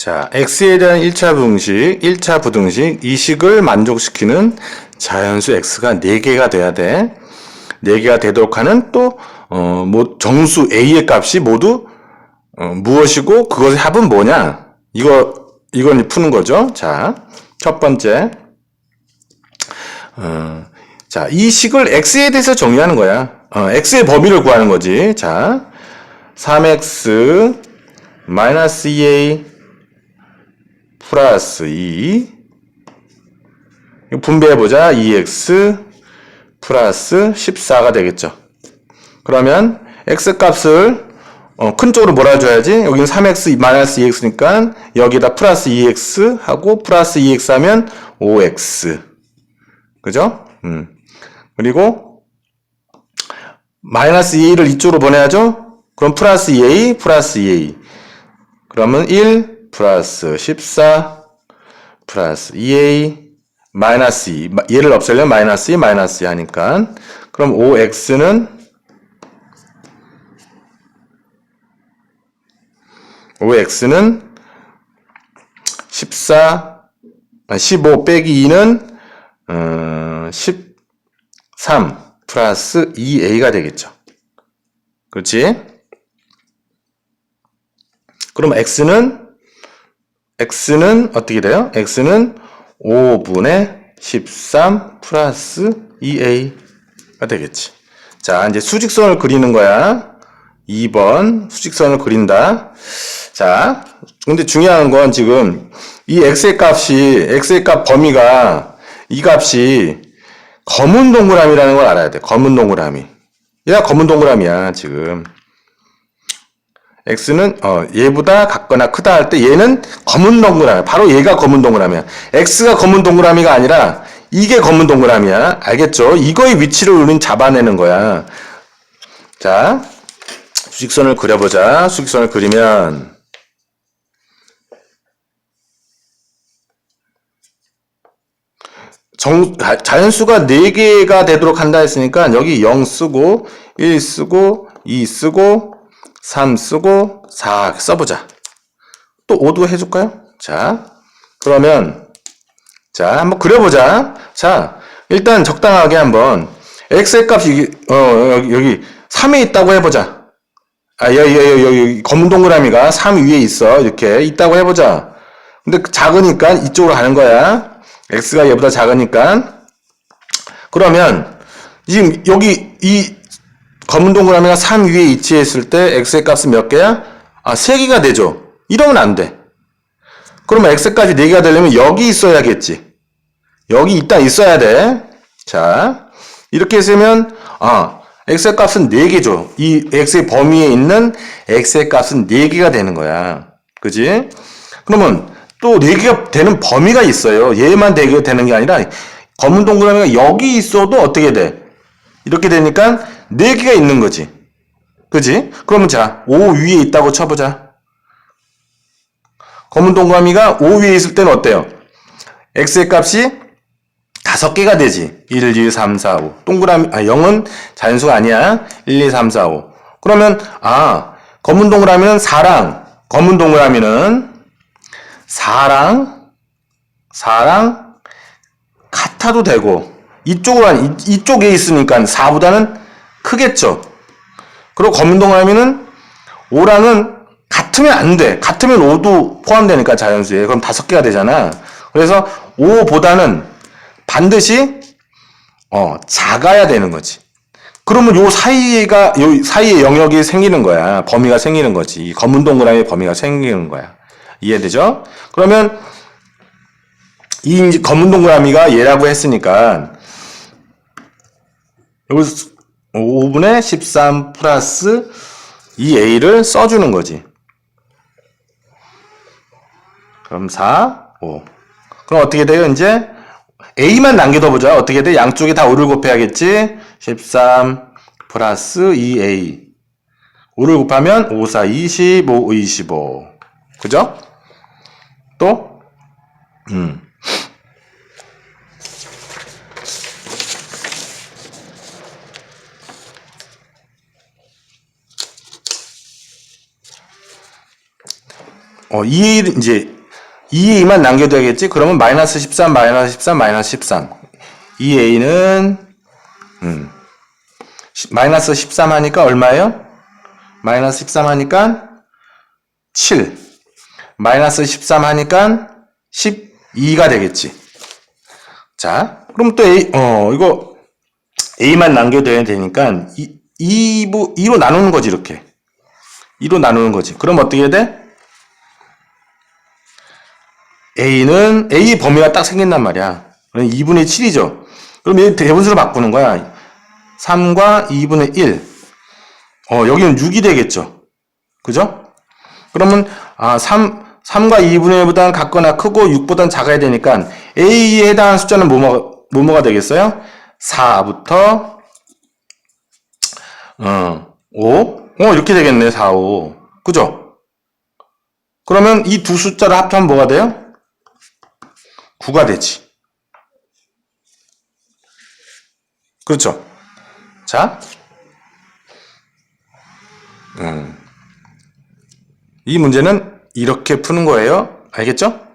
자, x에 대한 1차 부등식, 1차 부등식, 이 식을 만족시키는 자연수 x가 4개가 돼야 돼. 4개가 되도록 하는 또, 어, 뭐, 정수 a의 값이 모두, 어, 무엇이고, 그것의 합은 뭐냐? 이거, 이건 푸는 거죠. 자, 첫 번째. 어, 자, 이 식을 x에 대해서 정의하는 거야. 어, x의 범위를 구하는 거지. 자, 3x 마이너스 2a 플러스 2 이거 분배해보자. 2x 플러스 14가 되겠죠. 그러면 x 값을 어, 큰 쪽으로 몰아줘야지. 여기는 3x 마이너스 2x니까 여기다 플러스 2x 하고 플러스 2x 하면 5x. 그죠? 음. 그리고 마이너스 2a를 이쪽으로 보내야죠? 그럼 플러스 2a 플러스 2a. 그러면 1 플러스 14 플러스 2a 마이너스 2. 얘를 없애려면 마이너스 2 마이너스 2 하니까. 그럼 5x는 5x는 14, 15 빼기 2는 어, 13 플러스 2a가 되겠죠. 그렇지? 그럼 x는 x는 어떻게 돼요? x는 5분의 13 플러스 2a가 되겠지. 자, 이제 수직선을 그리는 거야. 2번 수직선을 그린다. 자, 근데 중요한 건 지금 이 x의 값이 x의 값 범위가 이 값이 검은 동그라미라는 걸 알아야 돼. 검은 동그라미. 얘가 검은 동그라미야, 지금. X는 어, 얘보다 같거나 크다 할 때 얘는 검은 동그라미. 바로 얘가 검은 동그라미야. x가 검은 동그라미가 아니라 이게 검은 동그라미야. 알겠죠? 이거의 위치를 우리는 잡아내는 거야. 자, 수직선을 그려보자. 수직선을 그리면 정, 자연수가 4개가 되도록 한다 했으니까 여기 0 쓰고 1 쓰고 2 쓰고 3 쓰고 4 써보자. 또 5도 해줄까요? 자, 그러면 자 한번 그려보자. 자, 일단 적당하게 한번 x의 값이 어, 여기, 여기 3에 있다고 해보자. 아, 여기, 여기, 여기 검은 동그라미가 3 위에 있어. 이렇게 있다고 해보자. 근데 작으니까 이쪽으로 가는 거야. x가 얘보다 작으니까. 그러면 지금 여기 이 검은 동그라미가 3 위에 위치했을 때 x의 값은 몇 개야? 아, 3개가 되죠. 이러면 안 돼. 그러면 x까지 4개가 되려면 여기 있어야겠지. 여기 있다 있어야 돼. 자, 이렇게 했으면 아, x의 값은 4개죠. 이 x의 범위에 있는 x의 값은 4개가 되는 거야. 그지? 그러면 또 4개가 되는 범위가 있어요. 얘만 4개가 되는 게 아니라 검은 동그라미가 여기 있어도 어떻게 돼? 이렇게 되니까 4개가 있는 거지. 그지? 그러면 자, 5 위에 있다고 쳐보자. 검은 동그라미가 5 위에 있을 때는 어때요? x의 값이 다섯 개가 되지. 1, 2, 3, 4, 5. 동그라미, 아, 0은 자연수가 아니야. 1, 2, 3, 4, 5. 그러면, 아, 검은 동그라미는 4랑, 검은 동그라미는 4랑, 4랑 같아도 되고, 이쪽으로, 한, 이, 이쪽에 있으니까 4보다는 크겠죠. 그리고 검은 동그라미는 5랑은 같으면 안 돼. 같으면 5도 포함되니까 자연수에. 그럼 다섯 개가 되잖아. 그래서 5보다는 반드시 어, 작아야 되는 거지. 그러면 요 사이가 요 사이의 영역이 생기는 거야. 범위가 생기는 거지. 이 검은 동그라미 범위가 생기는 거야. 이해되죠? 그러면 이 검은 동그라미가 얘라고 했으니까 여기 5분의 13 플러스 이 a를 써주는 거지. 그럼 4, 5. 그럼 어떻게 돼요? 이제 a만 남겨둬 보자. 어떻게 돼? 양쪽에 다 5를 곱해야겠지? 13 플러스 2a. 5를 곱하면 5, 4, 25, 25. 그죠? 또? 음. 어, 2의 이제 2의 2만 남겨둬야겠지? 그러면 마이너스 13, 마이너스 13, 마이너스 13. 2a는 음, 시- 마이너스 13 하니까 얼마예요? 마이너스 13 하니까 7. 마이너스 13 하니까 12가 되겠지. 자, 그럼 또 A, 어, 이거 A만 남겨둬야 되니까 2, 2부, 2로 나누는 거지, 이렇게. 2로 나누는 거지. 그럼 어떻게 돼? A는, A 범위가 딱 생긴단 말이야. 그럼 2분의 7이죠. 그럼 얘 대분수로 바꾸는 거야. 3과 2분의 1. 어, 여기는 6이 되겠죠. 그죠? 그러면, 아, 3, 3과 2분의 1보다는 같거나 크고 6보다는 작아야 되니까 A에 해당하는 숫자는 뭐뭐가, 뭐뭐가 되겠어요? 4부터, 어, 5? 어, 이렇게 되겠네, 4, 5. 그죠? 그러면 이 두 숫자를 합하면 뭐가 돼요? 9가 되지. 그렇죠? 자, 음. 이 문제는 이렇게 푸는 거예요. 알겠죠?